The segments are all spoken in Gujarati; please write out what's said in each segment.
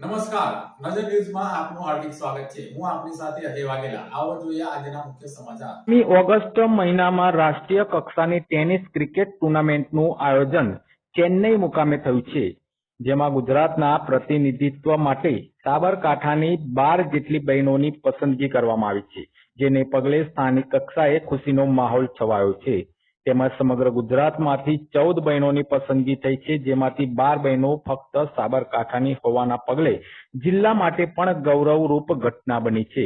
નમસ્કાર. નજર ન્યૂઝમાં આપનું હાર્દિક સ્વાગત છે. હું આપની સાથે અજય વાઘેલા. આવો જોઈએ આજના મુખ્ય સમાચાર. ઓગસ્ટ મહિનામાં રાષ્ટ્રીય કક્ષાની ટેનિસ ક્રિકેટ ટુર્નામેન્ટનું આયોજન ચેન્નઈ મુકામે થયું છે, જેમાં ગુજરાતના પ્રતિનિધિત્વ માટે સાબરકાંઠાની બાર જેટલી બહેનોની પસંદગી કરવામાં આવી છે, જેને પગલે સ્થાનિક કક્ષાએ ખુશીનો માહોલ છવાયો છે. તેમજ સમગ્ર ગુજરાતમાંથી ચૌદ બહેનોની પસંદગી થઈ છે, જેમાંથી બાર બહેનો ફક્ત સાબરકાંઠાની હોવાના પગલે જિલ્લા માટે પણ ગૌરવરૂપ ઘટના બની છે.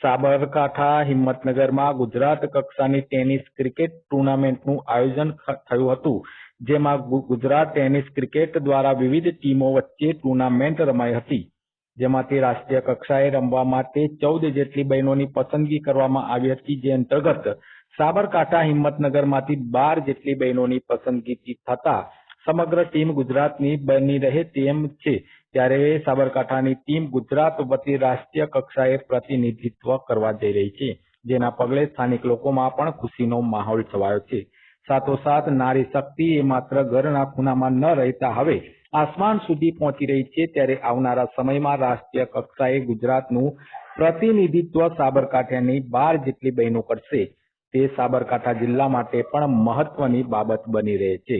સાબરકાંઠા હિંમતનગરમાં ગુજરાત કક્ષાની ટેનિસ ક્રિકેટ ટુર્નામેન્ટનું આયોજન થયું હતું, જેમાં ગુજરાત ટેનિસ ક્રિકેટ દ્વારા વિવિધ ટીમો વચ્ચે ટુર્નામેન્ટ રમાઈ હતી, જેમાંથી રાષ્ટ્રીય કક્ષાએ રમવા માટે ચૌદ જેટલી બહેનોની પસંદગી કરવામાં આવી હતી, જે અંતર્ગત સાબરકાંઠા હિંમતનગરમાંથી બાર જેટલી બહેનોની પસંદગી થતા સમગ્ર ટીમ ગુજરાતની બની રહે તેમ છે, ત્યારે સાબરકાંઠાની ટીમ ગુજરાત વતી રાષ્ટ્રીય કક્ષાએ પ્રતિનિધિત્વ કરવા જઈ રહી છે, જેના પગલે સ્થાનિક લોકોમાં પણ ખુશીનો માહોલ છવાયો છે. સાથોસાથ નારી શક્તિ એ માત્ર ઘરના ખૂણામાં ન રહેતા હવે આસમાન સુધી પહોંચી રહી છે, ત્યારે આવનારા સમયમાં રાષ્ટ્રીય કક્ષાએ ગુજરાતનું પ્રતિનિધિત્વ સાબરકાંઠાની બાર જેટલી બહેનો કરશે. તે સાબરકાંઠા જિલ્લા માટે પણ મહત્વની બાબત બની રહે છે.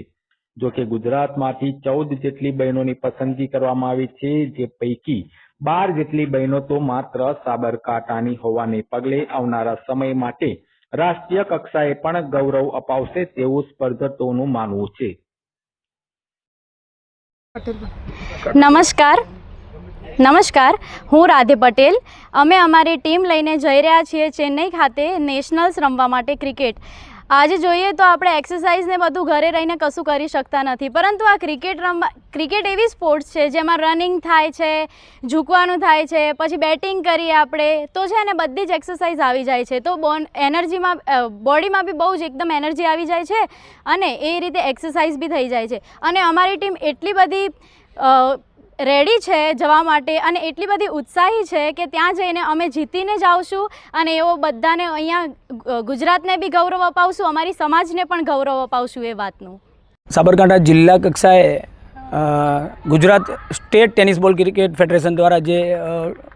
જો કે ગુજરાતમાંથી ચૌદ જેટલી બહેનોની પસંદગી કરવામાં આવી છે, જે પૈકી બાર જેટલી બહેનો તો માત્ર સાબરકાંઠાની હોવાને પગલે આવનારા સમય માટે રાષ્ટ્રીય કક્ષાએ પણ ગૌરવ અપાવશે તેવું સ્પર્ધકોનું માનવું છે. નમસ્કાર. નમસ્કાર, હું રાધે પટેલ. અમે અમારી ટીમ લઈને જઈ રહ્યા છીએ ચેન્નઈ ખાતે નેશનલ્સ રમવા માટે ક્રિકેટ. આજે જોઈએ તો આપણે એક્સરસાઇઝને બધું ઘરે રહીને કશું કરી શકતા નથી. પરંતુ આ ક્રિકેટ રમવા ક્રિકેટ એવી સ્પોર્ટ્સ છે જેમાં રનિંગ થાય છે, ઝૂકવાનું થાય છે, પછી બેટિંગ કરીએ આપણે, તો છે ને બધી જ એક્સરસાઇઝ આવી જાય છે. તો બોન એનર્જીમાં બોડીમાં બી બહુ જ એકદમ એનર્જી આવી જાય છે અને એ રીતે એક્સરસાઇઝ બી થઈ જાય છે. અને અમારી ટીમ એટલી બધી રેડી છે જવા માટે અને એટલી બધી ઉત્સાહી છે કે ત્યાં જઈને અમે જીતીને જ આવશું અને એવો બધાને અહીંયા ગુજરાતને બી ગૌરવ અપાવશું, અમારી સમાજને પણ ગૌરવ અપાવશું એ વાતનું. સાબરકાંઠા જિલ્લા કક્ષાએ Gujarat state tennis ball cricket federation દ્વારા જે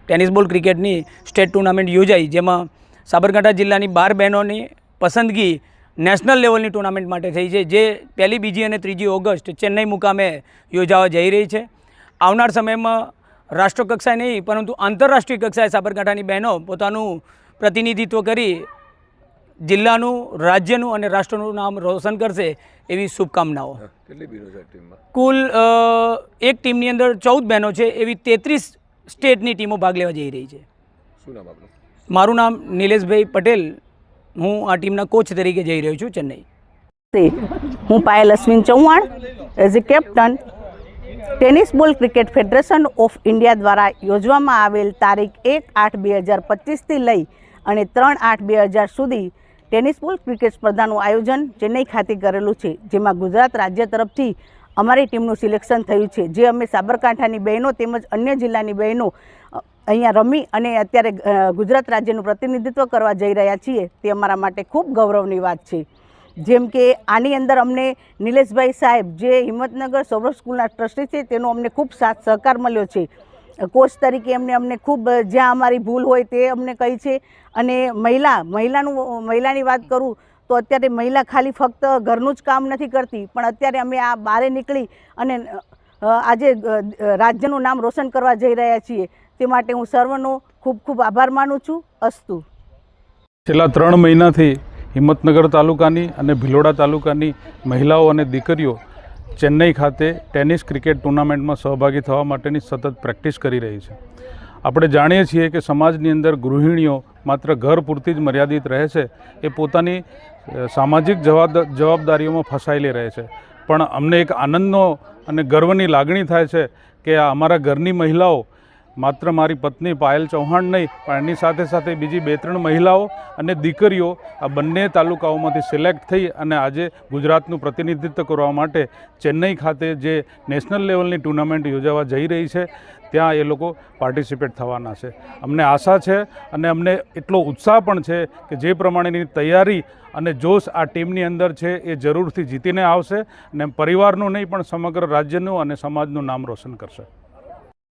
ટેનિસ બોલ ક્રિકેટની સ્ટેટ ટુર્નામેન્ટ યોજાઈ, જેમાં સાબરકાંઠા જિલ્લાની બાર બહેનોની પસંદગી નેશનલ લેવલની ટુર્નામેન્ટ માટે થઈ છે, જે પહેલી, બીજી અને ત્રીજી ઓગસ્ટ ચેન્નઈ મુકામે યોજાવા જઈ રહી છે. આવનાર સમયમાં રાષ્ટ્રકક્ષાએ નહીં પરંતુ આંતરરાષ્ટ્રીય કક્ષાએ સાબરકાંઠાની બહેનો પોતાનું પ્રતિનિધિત્વ કરી જિલ્લાનું રાજ્યનું અને રાષ્ટ્રનું નામ રોશન કરશે એવી શુભકામનાઓ. કુલ એક ટીમની અંદર ચૌદ બહેનો છે એવી તેત્રીસ સ્ટેટની ટીમો ભાગ લેવા જઈ રહી છે. શું નામ આપનું? મારું નામ નિલેશભાઈ પટેલ. હું આ ટીમના કોચ તરીકે જઈ રહ્યો છું ચેન્નઈ. તે હું Payal Ashwin Chauhan as a captain tennis ball cricket federation of India દ્વારા યોજવામાં આવેલ તારીખ એક આઠ બે હજાર પચીસથી લઈ અને ત્રણ આઠ બે હજાર સુધી ટેનિસ બોલ ક્રિકેટ સ્પર્ધાનું આયોજન ચેન્નઈ ખાતે કરેલું છે, જેમાં ગુજરાત રાજ્ય તરફથી અમારી ટીમનું સિલેક્શન થયું છે, જે અમે સાબરકાંઠાની બહેનો તેમજ અન્ય જિલ્લાની બહેનો અહીંયા રમી અને અત્યારે ગુજરાત રાજ્યનું પ્રતિનિધિત્વ કરવા જઈ રહ્યા છીએ, તે અમારા માટે ખૂબ ગૌરવની વાત છે. જેમ કે આની અંદર અમને નિલેશભાઈ સાહેબ જે હિંમતનગર સૌરભ સ્કૂલના ટ્રસ્ટી છે, તેનો અમને ખૂબ સાથ સહકાર મળ્યો છે. કોચ તરીકે એમને, અમને ખૂબ જ્યાં અમારી ભૂલ હોય તે અમને કહી છે. અને મહિલા, મહિલાનું, મહિલાની વાત કરું તો અત્યારે મહિલા ખાલી ફક્ત ઘરનું જ કામ નથી કરતી, પણ અત્યારે અમે આ બારે નીકળી અને આજે રાજ્યનું નામ રોશન કરવા જઈ રહ્યા છીએ. તે માટે હું સર્વનો ખૂબ ખૂબ આભાર માનું છું. અસ્તુ. છેલ્લા ત્રણ મહિનાથી હિંમતનગર તાલુકાની અને ભિલોડા તાલુકાની મહિલાઓ અને દીકરીઓ ચેન્નઈ ખાતે ટેનિસ ક્રિકેટ ટુર્નામેન્ટમાં સહભાગી થવા માટેની સતત પ્રેક્ટિસ કરી રહી છે. આપણે જાણીએ છીએ કે સમાજની અંદર ગૃહિણીઓ માત્ર ઘર પૂરતી જ મર્યાદિત રહે છે, એ પોતાની સામાજિક જવાબ જવાબદારીઓમાં ફસાયેલી રહે છે. પણ અમને એક આનંદનો અને ગર્વની લાગણી થાય છે કે આ અમારા ઘરની મહિલાઓ માત્ર મારી પત્ની પાયલ ચૌહાણ નહીં, પણ એની સાથે સાથે બીજી બે ત્રણ મહિલાઓ અને દીકરીઓ આ બંને તાલુકાઓમાંથી સિલેક્ટ થઈ અને આજે ગુજરાતનું પ્રતિનિધિત્વ કરવા માટે ચેન્નઈ ખાતે જે નેશનલ લેવલની ટુર્નામેન્ટ યોજાવા જઈ રહી છે, ત્યાં એ લોકો પાર્ટિસિપેટ થવાના છે. અમને આશા છે અને અમને એટલો ઉત્સાહ પણ છે કે જે પ્રમાણેની તૈયારી અને જોશ આ ટીમની અંદર છે એ જરૂરથી જીતીને આવશે અને પરિવારનું નહીં પણ સમગ્ર રાજ્યનું અને સમાજનું નામ રોશન કરશે.